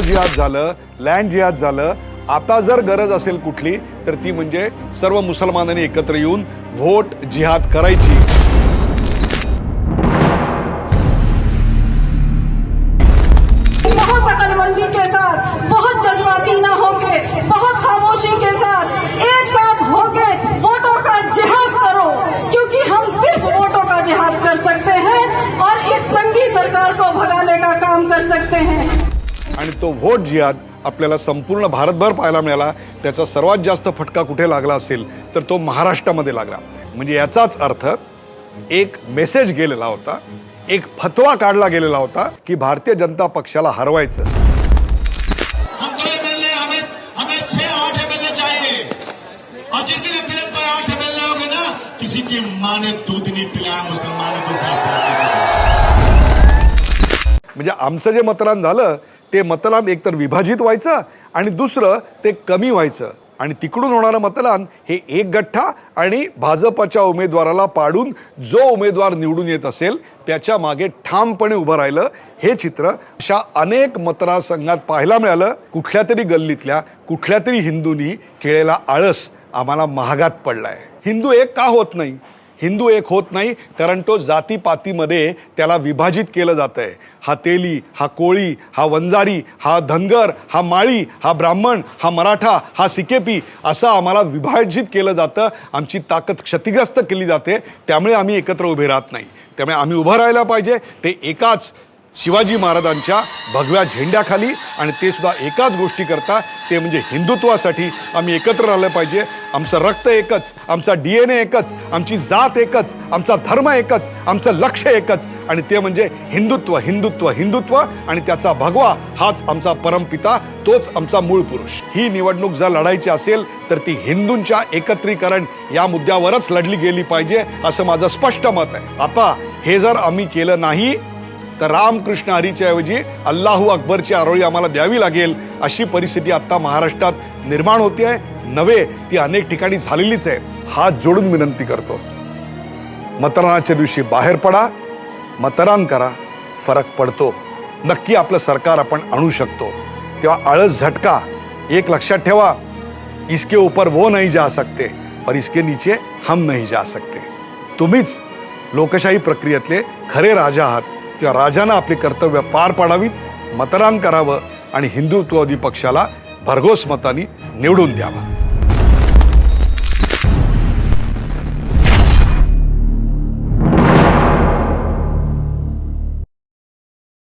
गाव जिहाद झालं लँड जिहाद झालं आता जर गरज असेल कुठली तर ती म्हणजे सर्व मुसलमानांनी एकत्र येऊन व्होट जिहाद करायची. आणि तो व्होट जिहाद आपल्याला संपूर्ण भारतभर पाहायला मिळाला. त्याचा सर्वात जास्त फटका कुठे लागला असेल तर तो महाराष्ट्रामध्ये लागला. म्हणजे याचाच अर्थ एक मेसेज गेलेला होता एक फतवा काढला गेलेला होता की भारतीय जनता पक्षाला हरवायचं. म्हणजे आमचं जे मतदान झालं ते मतदान एकतर विभाजित व्हायचं आणि दुसरं ते कमी व्हायचं. आणि तिकडून होणारं मतदान हे एक गठ्ठा आणि भाजपच्या उमेदवाराला पाडून जो उमेदवार निवडून येत असेल त्याच्यामागे ठामपणे उभं राहिलं हे चित्र अशा अनेक मतदारसंघात पाहायला मिळालं. कुठल्या तरी गल्लीतल्या कुठल्या तरी हिंदूंनी केलेला आळस आम्हाला महागात पडलाय. हिंदू एक का होत नाही? हिंदू एक होत नाही कारण तो जातीपातीमध्ये त्याला विभाजित केलं जात आहे हा तेली हा कोळी हा वंजारी हा धनगर हा माळी हा ब्राह्मण हा मराठा हा सिकेपी असं आम्हाला विभाजित केलं जातं. आमची ताकद क्षतिग्रस्त केली जाते. त्यामुळे आम्ही एकत्र उभे राहत नाही. त्यामुळे आम्ही उभं राहायला पाहिजे. ते एकाच शिवाजी महाराजांच्या भगव्या झेंड्याखाली आणि ते सुद्धा एकाच गोष्टी करता ते म्हणजे हिंदुत्वासाठी आम्ही एकत्र राहिलं पाहिजे. आमचं रक्त एकच आमचा डी एन ए एकच आमची जात एकच आमचा धर्म एकच आमचं लक्ष एकच. आणि ते म्हणजे हिंदुत्व हिंदुत्व हिंदुत्व आणि त्याचा भगवा हाच आमचा परमपिता तोच आमचा मूळ पुरुष. ही निवडणूक जर लढायची असेल तर ती हिंदूंच्या एकत्रीकरण या मुद्द्यावरच लढली गेली पाहिजे असं माझं स्पष्ट मत आहे. आता हे जर आम्ही केलं नाही तर रामकृष्ण हरीच्या ऐवजी अल्लाहू अकबरची आरोळी आम्हाला द्यावी लागेल अशी परिस्थिती आता महाराष्ट्रात निर्माण होते आहे नव्हे ती अनेक ठिकाणी झालेलीच आहे. हात जोडून विनंती करतो. मतदानाच्या दिवशी बाहेर पडा मतदान करा फरक पडतो. नक्की आपलं सरकार आपण आणू शकतो. तेव्हा आळस झटका एक लक्षात ठेवा. इसके ऊपर वो नहीं जा सकते और इसके नीचे हम नहीं जा सकते. तुम्हीच लोकशाही प्रक्रियेतले खरे राजा आहात. किंवा राजानं आपली कर्तव्य पार पाडावीत मतदान करावं आणि हिंदुत्ववादी पक्षाला भरघोस मतांनी निवडून द्यावं.